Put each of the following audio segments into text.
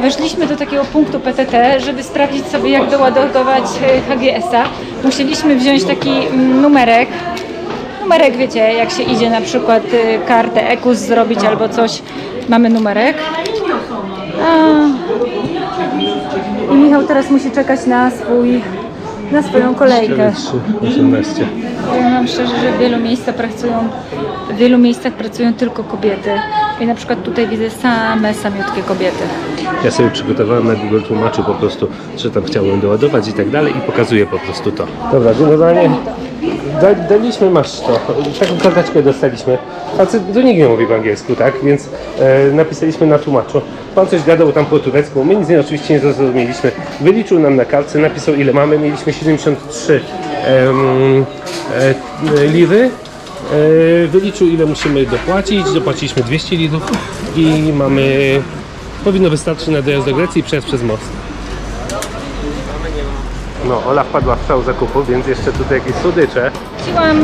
weszliśmy do takiego punktu PTT, żeby sprawdzić sobie jak doładować e, HGS-a. Musieliśmy wziąć taki mm, numerek. Numerek, wiecie, jak się idzie na przykład y, kartę EKUS zrobić albo coś, mamy numerek. A, I Michał teraz musi czekać na swój, na swoją kolejkę. 18. Powiem Wam szczerze, że w wielu miejscach pracują, w wielu miejscach pracują tylko kobiety. I na przykład tutaj widzę same samiutkie kobiety. Ja sobie przygotowałem na Google tłumaczył po prostu, że tam chciałem doładować i tak dalej i pokazuję po prostu to. Dobra, generalnie da, daliśmy, masz to, taką karteczkę dostaliśmy. Facet, to nikt nie mówi po angielsku, tak? Więc e, napisaliśmy na tłumaczu. Pan coś gadał tam po turecku, my nic nie, oczywiście nie zrozumieliśmy. Wyliczył nam na kartce, napisał ile mamy, mieliśmy 73 em, e, liry. E, wyliczył ile musimy dopłacić, dopłaciliśmy 200 litrów i mamy powinno wystarczyć na dojazd do Grecji i przejazd przez most. No, Ola wpadła w szał zakupów, więc jeszcze tutaj jakieś słodycze. Wzięłam y,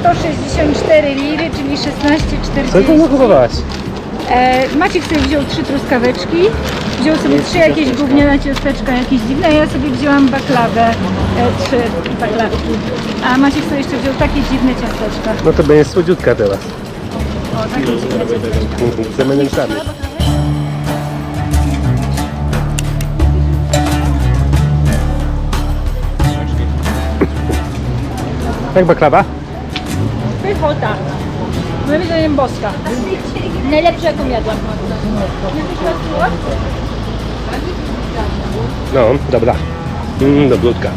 164 liry, czyli 16,40. Co ty nakupowałaś? E, Maciek sobie wziął trzy truskaweczki, wziął sobie trzy jakieś gówniane ciasteczka, jakieś dziwne, a ja sobie wzięłam baklawę, e, trzy baklawki. A Maciek sobie jeszcze wziął takie dziwne ciasteczka. No to będzie słodziutka teraz. O, takie dziwne ciasteczka. Z M&M'sami. Jak baklawa? Pychota. Moim zdaniem boska. Najlepsza jaką jadłam. No, dobra. Mm, dobrutka.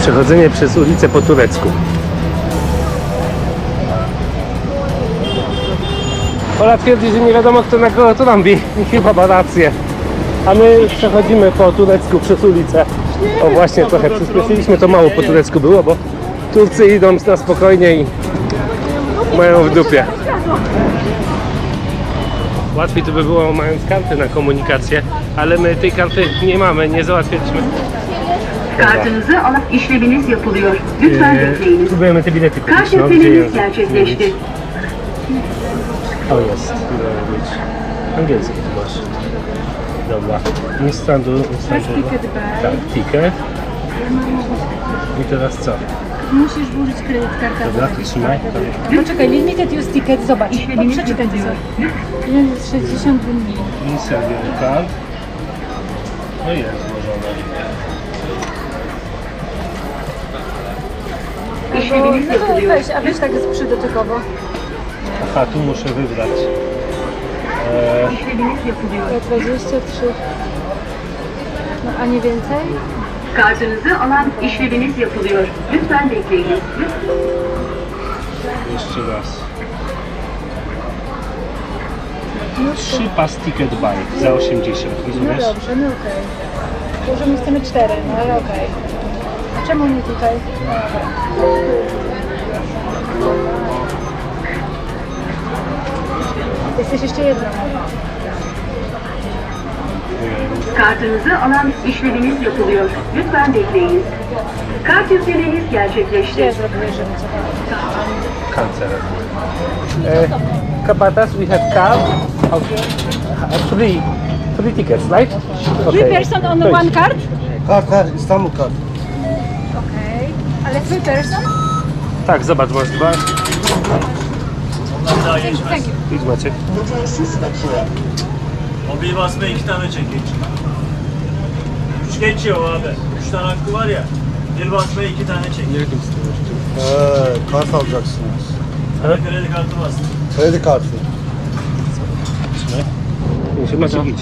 Przechodzenie przez ulicę po turecku. Ola twierdzi, że nie wiadomo kto na kogo to robi. I chyba ma rację. A my przechodzimy po turecku przez ulicę. O właśnie, trochę przyspieszyliśmy, to mało po turecku było, bo Turcy idą na spokojnie i mają w dupie. Łatwiej to by było mając karty na komunikację, ale my tej karty nie mamy, nie załatwiliśmy. Kartınızı alıp işleminiz yapılıyor. Lütfen bekleyiniz. próbujemy te bilety kupić, Kart no, gdzie je gerçekleşti. To jest? Angielski tu masz. Dobra. Ticket buy. Tak, ticket. I teraz co? Musisz włożyć kredyt kartę. Dobra, to trzymaj. Poczekaj, limited use ticket, zobacz. No, przeczytaj to sobie. Ile jest 60 dni. Insert your card. No i jest złożone. Bo, no to yapılıyor. weź, a weź tak przydotykowo. Aha, tu muszę wybrać. Eee, İşleminiz yapılıyor. To 23. No, a nie więcej? Kartınızı alan işleminiz yapılıyor. Lütfen bekleyiniz. jeszcze raz. Trzy pas ticket buy za 80, No rozumiesz? dobrze, no okej. Może my chcemy 4, no ale okej. A czemu nie tutaj? Jesteś jeszcze jedną. Kartınızı alan işleminiz yapılıyor. Lütfen bekleyiniz. Kart yüklemeniz gerçekleşti. Cancer. Uh, Kapatas, we have car. Okay. Uh, three, three tickets, right? Three person on To one card? Kart, kart, İstanbul kart. Okej. Ale three person? Tak, zobacz, masz dwa. Bundan daha geçmez. Hiç maçı. O bir basma iki tane çekiyor. Üç geçiyor abi. Üç tane hakkı var ya. Bir basma iki tane çekiyor. Yedim istiyorum. Ee, kart alacaksınız. Evet. Kredi kartı bastı. Kredi kartı. Şimdi maçı geç.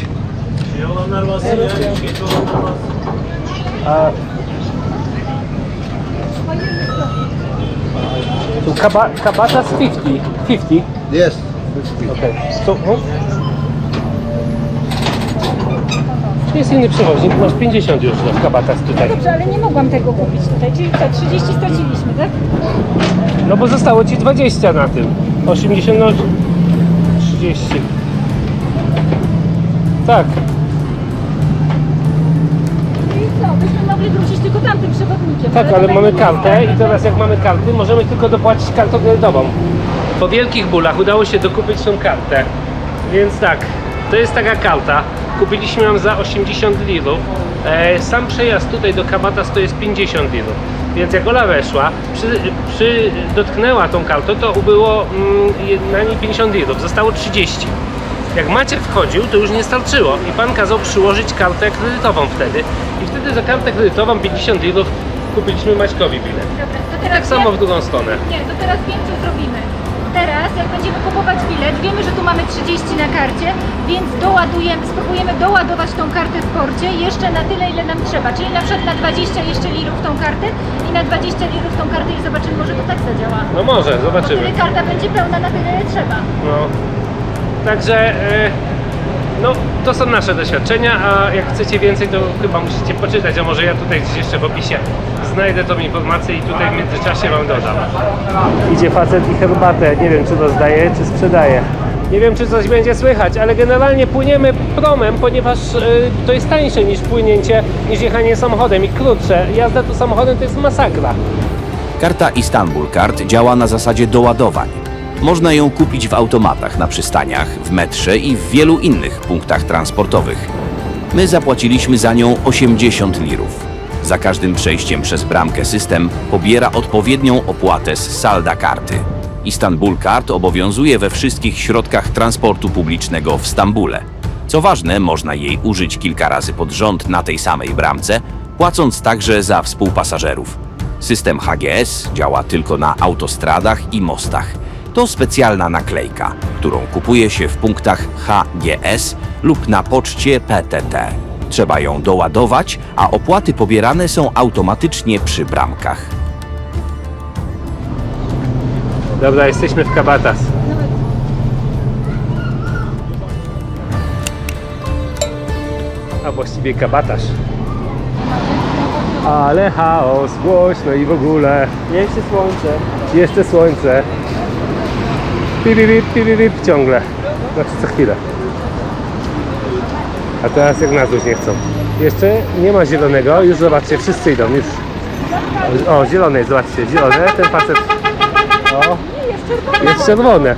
Şey olanlar bastı evet. ya. Üç olanlar bastı. Aa. Hayırlısı. Tu kaba, Kabatas 50. 50. Yes. Okay. So, no. Tu jest inny przewoźnik, masz 50 już w Kabatas tutaj. Dobrze, ale nie mogłam tego kupić tutaj. Czyli co, 30 straciliśmy, tak? No bo zostało ci 20 na tym. 80, no 30. Tak. Mogli wrócić tylko tamtym przewodnikiem. Tak, ale tutaj mamy nie kartę i teraz jak mamy karty, możemy tylko dopłacić kartą kredytową. Po wielkich bólach udało się dokupić tą kartę. Więc tak, to jest taka karta. Kupiliśmy ją za 80 lirów. E, sam przejazd tutaj do Kabatas to jest 50 lirów. Więc jak Ola weszła, przy, przy, dotknęła tą kartą, to ubyło mm, na niej 50 lirów. Zostało 30. Jak Maciek wchodził, to już nie starczyło i pan kazał przyłożyć kartę kredytową wtedy. I wtedy za kartę kredytową 50 lirów kupiliśmy Maćkowi bilet. Dobra, to I teraz tak samo w drugą stronę. Nie, to teraz wiem co zrobimy. Teraz jak będziemy kupować bilet, wiemy, że tu mamy 30 na karcie, więc doładujemy, spróbujemy doładować tą kartę w porcie jeszcze na tyle, ile nam trzeba. Czyli na przykład na 20 jeszcze lirów tą kartę i na 20 lirów tą kartę i zobaczymy, może to tak zadziała. No może, Bo zobaczymy. wtedy karta będzie pełna na tyle, ile trzeba. No. Także e, no, to są nasze doświadczenia, a jak chcecie więcej, to chyba musicie poczytać, a może ja tutaj gdzieś jeszcze w opisie znajdę tą informację i tutaj w międzyczasie wam dodam. Idzie facet i herbatę, nie wiem czy rozdaje, czy sprzedaje. Nie wiem czy coś będzie słychać, ale generalnie płyniemy promem, ponieważ e, to jest tańsze niż płynięcie, niż jechanie samochodem i krótsze. Jazda tu samochodem to jest masakra. Karta Istanbul Card działa na zasadzie doładowań. Można ją kupić w automatach na przystaniach, w metrze i w wielu innych punktach transportowych. My zapłaciliśmy za nią 80 lirów. Za każdym przejściem przez bramkę system pobiera odpowiednią opłatę z salda karty. Istanbul Card obowiązuje we wszystkich środkach transportu publicznego w Stambule. Co ważne, można jej użyć kilka razy pod rząd na tej samej bramce, płacąc także za współpasażerów. System HGS działa tylko na autostradach i mostach. To specjalna naklejka, którą kupuje się w punktach HGS lub na poczcie PTT. Trzeba ją doładować, a opłaty pobierane są automatycznie przy bramkach. Dobra, jesteśmy w Kabatas. A właściwie kabatasz. Ale chaos, głośno i w ogóle. Jeszcze słońce. Jeszcze słońce. Pip, pip, ciągle. Znaczy co chwilę. A teraz jak nas nie chcą. Jeszcze nie ma zielonego, już zobaczcie, wszyscy idą, już. O, zielone, zobaczcie, zielone, ten facet. O, jest czerwone.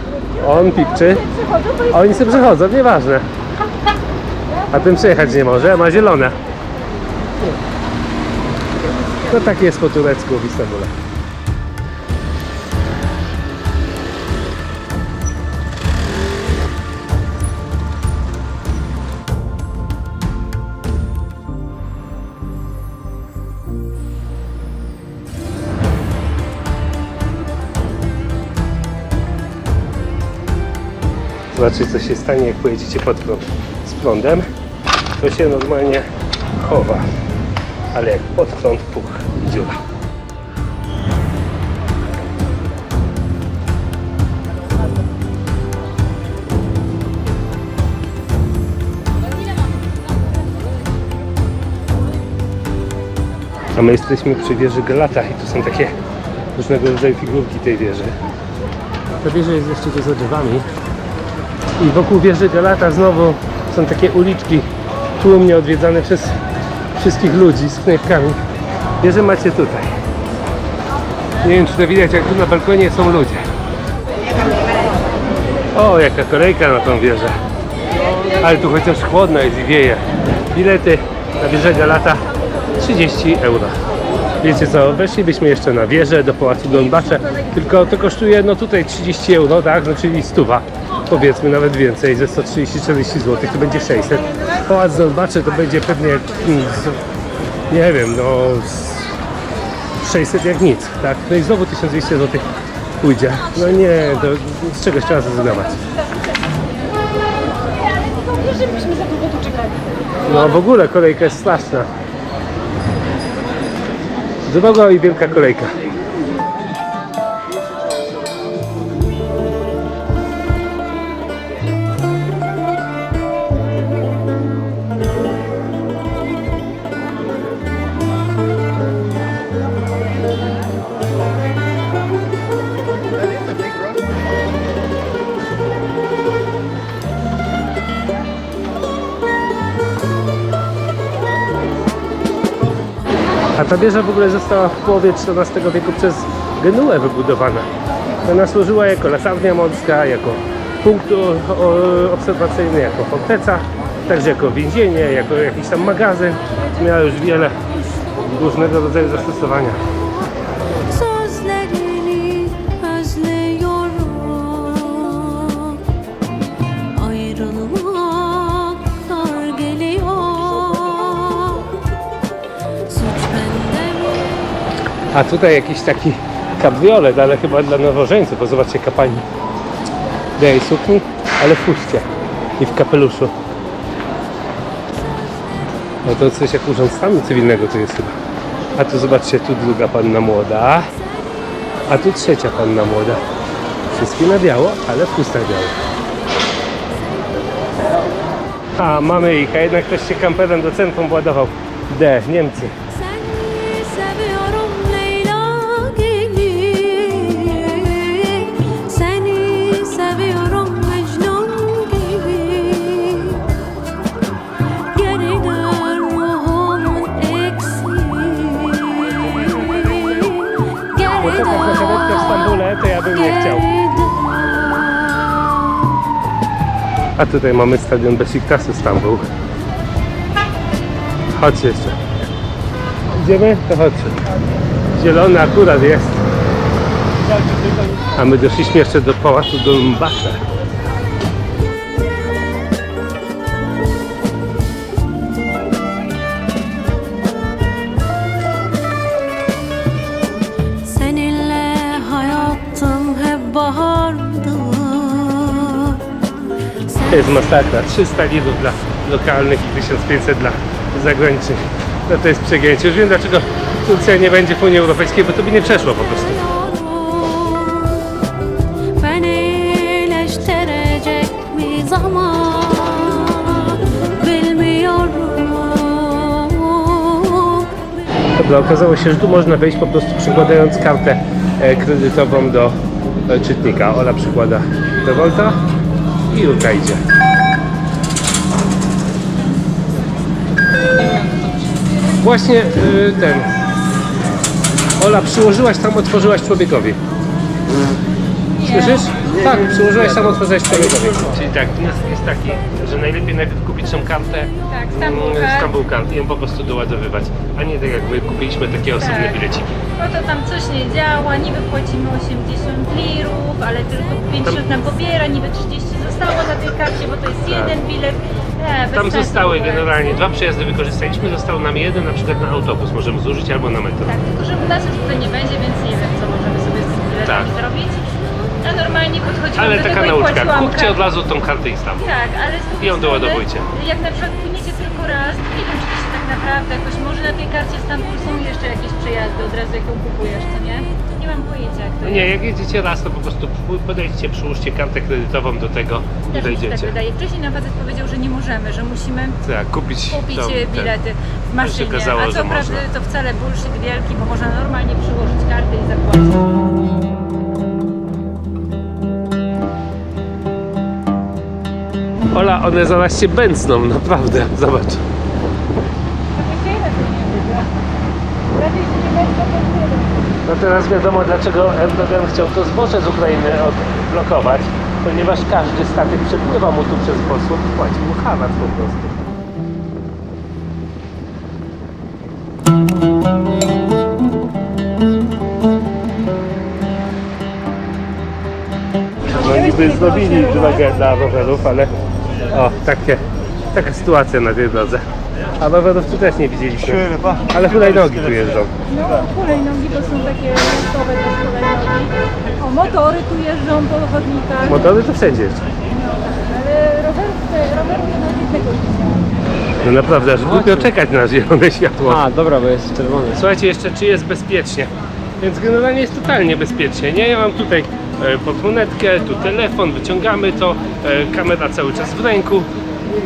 On pipczy, oni sobie przechodzą, nieważne. A ten przejechać nie może, ma zielone. No tak jest po turecku w Istambule. Zobaczcie co się stanie jak pojedziecie pod prąd z prądem. To się normalnie chowa. Ale jak pod prąd puch dziura. A my jesteśmy przy wieży Galata i tu są takie różnego rodzaju figurki tej wieży. Ta wieża jest jeszcze tu za drzewami i wokół wieży Galata znowu są takie uliczki tłumnie odwiedzane przez wszystkich ludzi z knajpkami. Wieżę macie tutaj. Nie wiem czy to widać, jak tu na balkonie są ludzie. O, jaka kolejka na tą wieżę. Ale tu chociaż chłodno jest i wieje. Bilety na wieżę Galata 30 euro. Wiecie co, weszlibyśmy jeszcze na wieżę do Pałacu Donbacze, tylko to kosztuje no tutaj 30 euro, tak, no czyli stuwa, powiedzmy nawet więcej, ze 130-40 zł to będzie 600. Pałac Donbacze to będzie pewnie, mm, nie wiem, no z 600 jak nic, tak, no i znowu 1200 zł pójdzie. No nie, to z czegoś trzeba zrezygnować. Długo. No w ogóle kolejka jest straszna. Droga i wielka kolejka. A ta wieża w ogóle została w połowie XIV wieku przez Genuę wybudowana. Ona służyła jako lasarnia morska, jako punkt obserwacyjny, jako forteca, także jako więzienie, jako jakiś tam magazyn. Miała już wiele różnego rodzaju zastosowania. A tutaj jakiś taki kabriolet, ale chyba dla nowożeńców, bo zobaczcie kapani białej sukni, ale w fuście i w kapeluszu. No to coś jak urząd stanu cywilnego to jest chyba. A tu zobaczcie, tu druga panna młoda, a tu trzecia panna młoda. Wszystkie na biało, ale w chustach białych. A, mamy ich, a jednak ktoś się kamperem do centrum władował. D, Niemcy. A tutaj mamy stadion Besiktasu Stambuł. Chodźcie jeszcze. Idziemy? To chodźcie. Zielony akurat jest. A my doszliśmy jeszcze do pałacu Dolmbasza. To jest masakra. 300 litrów dla lokalnych i 1500 dla zagranicznych. No to jest przegięcie. Już wiem dlaczego Turcja nie będzie w Unii Europejskiej, bo to by nie przeszło po prostu. Dobra, okazało się, że tu można wejść po prostu przykładając kartę e, kredytową do e, czytnika. Ola przykłada do Volta i Julka idzie. Właśnie y, ten. Ola, przyłożyłaś tam, otworzyłaś człowiekowi. Słyszysz? Tak, przyłożyłaś tam, otworzyłaś człowiekowi. Czyli tak, wniosek jest taki, że najlepiej najpierw kupić tą kartę Tak, Stambul mm, i ją po prostu doładowywać, a nie tak jak my kupiliśmy takie osobne Tak. bileciki. No to tam coś nie działa, niby płacimy 80 lirów, ale tylko 50 nam pobiera, niby 30 zostało na tej karcie, bo to jest jeden bilet. Nie, bez Tam sensu zostały generalnie dwa przejazdy wykorzystaliśmy, został nam jeden na przykład na autobus możemy zużyć albo na metro. Tak, tylko że u nas już tutaj nie będzie, więc nie wiem, co możemy sobie z tymi biletami Tak. zrobić. A normalnie podchodziłam Ale do taka tego i nauczka, płaciłam kupcie od razu tą kartę Istanbul. Tak, ale z drugiej I ją strony, doładowujcie. Jak na przykład płyniecie tylko raz, nie wiem, czy to się tak naprawdę jakoś może na tej karcie Stambul są jeszcze jakieś przejazdy od razu jak ją kupujesz, co nie? Nie mam pojęcia jak to No jest. nie, jak jedziecie raz, to po prostu podejdźcie, przyłóżcie kartę kredytową do tego i Też mi się tak wejdziecie. wydaje. Wcześniej nam facet powiedział, że nie możemy, że musimy Tak, kupić, kupić tą- e, ten. bilety w maszynie. okazało, A że co prawda można. to wcale bullshit wielki, bo można normalnie przyłożyć kartę i zapłacić. Ola, one zaraz się bęcną, naprawdę, zobacz. No teraz wiadomo dlaczego Erdogan chciał to zboże z Ukrainy odblokować, ponieważ każdy statek przepływa mu tu przez Polskę płaci mu hawat po prostu. No niby drogę dla rowerów, ale o, takie, taka sytuacja na tej drodze. A rowerów tu też nie widzieliśmy. Ale hulajnogi tu jeżdżą. No, hulajnogi to są takie rynkowe też hulajnogi. O, motory tu jeżdżą po chodnikach, Motory to wszędzie jeżdżą. ale rowerów, rowerów to nawet nie widziałam. No naprawdę, aż głupio czekać na zielone światło. A, dobra, bo jest czerwony. Słuchajcie, jeszcze czy jest bezpiecznie? Więc generalnie jest totalnie bezpiecznie, nie? Ja mam tutaj e, portmonetkę, tu telefon, wyciągamy to, e, kamera cały czas w ręku.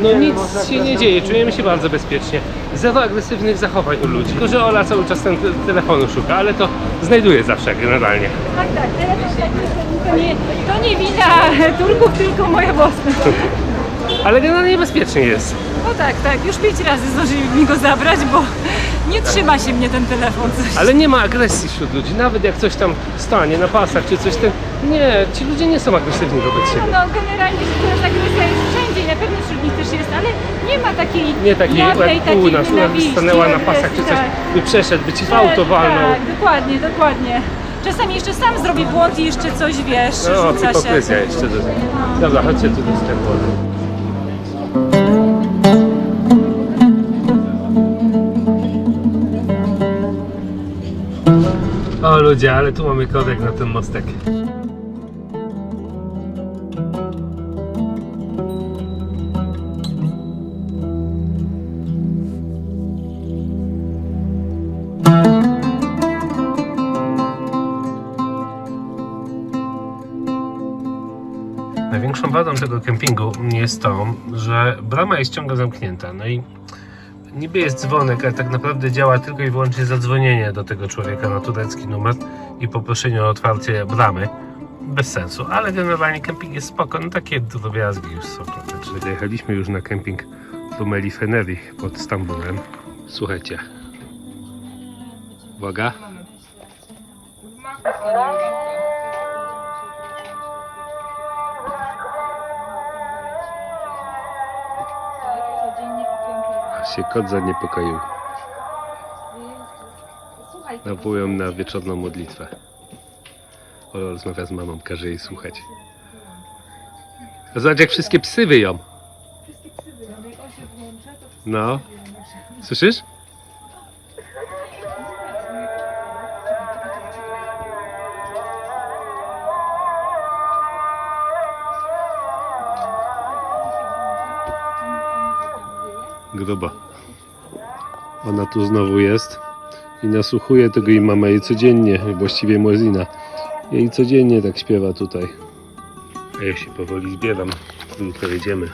No nic się nie dzieje, czujemy się bardzo bezpiecznie. Zero agresywnych zachowań u ludzi. Tylko, że Ola cały czas ten te- telefonu szuka, ale to znajduje zawsze generalnie. Tak, tak, telefon taki, to nie, to nie wina Turków, tylko moja własna. Ale generalnie bezpiecznie jest. No tak, tak, już pięć razy zdążyli mi go zabrać, bo nie trzyma się mnie ten telefon. Coś. Ale nie ma agresji wśród ludzi. Nawet jak coś tam stanie na pasach czy coś ten. Nie, ci ludzie nie są agresywni wobec siebie. No generalnie rzecz biorąc agresja jest na pewno wśród nich też jest, ale nie ma takiej Nie takiej jawnej, jak u nas, u nas by nienawiści, stanęła na pasach czy coś, tak. by przeszedł, by ci w auto walnął. Tak, dokładnie, dokładnie. Czasami jeszcze sam zrobi błąd i jeszcze coś, wiesz, No, rzuca się. hipokryzja jeszcze do tego. Dobra, chodźcie tu do sklepu. O ludzie, ale tu mamy kodek na ten mostek. Największą wadą tego kempingu jest to, że brama jest ciągle zamknięta. No i niby jest dzwonek, ale tak naprawdę działa tylko i wyłącznie zadzwonienie do tego człowieka na turecki numer i poproszenie o otwarcie bramy. Bez sensu, ale generalnie kemping jest spoko, no takie drobiazgi już są. Także dojechaliśmy już na kemping Rumeli Feneri pod Stambulem. Słuchajcie. Uwaga. Się kot zaniepokoił. Nawołują na wieczorną modlitwę. Ola rozmawia z mamą, każe jej słuchać. A Zobacz jak wszystkie psy wyją. No. Słyszysz? Gruba. Ona tu znowu jest i nasłuchuje tego i mama jej codziennie, właściwie Muezina. Jej codziennie tak śpiewa tutaj. A ja się powoli zbieram, jutro jedziemy.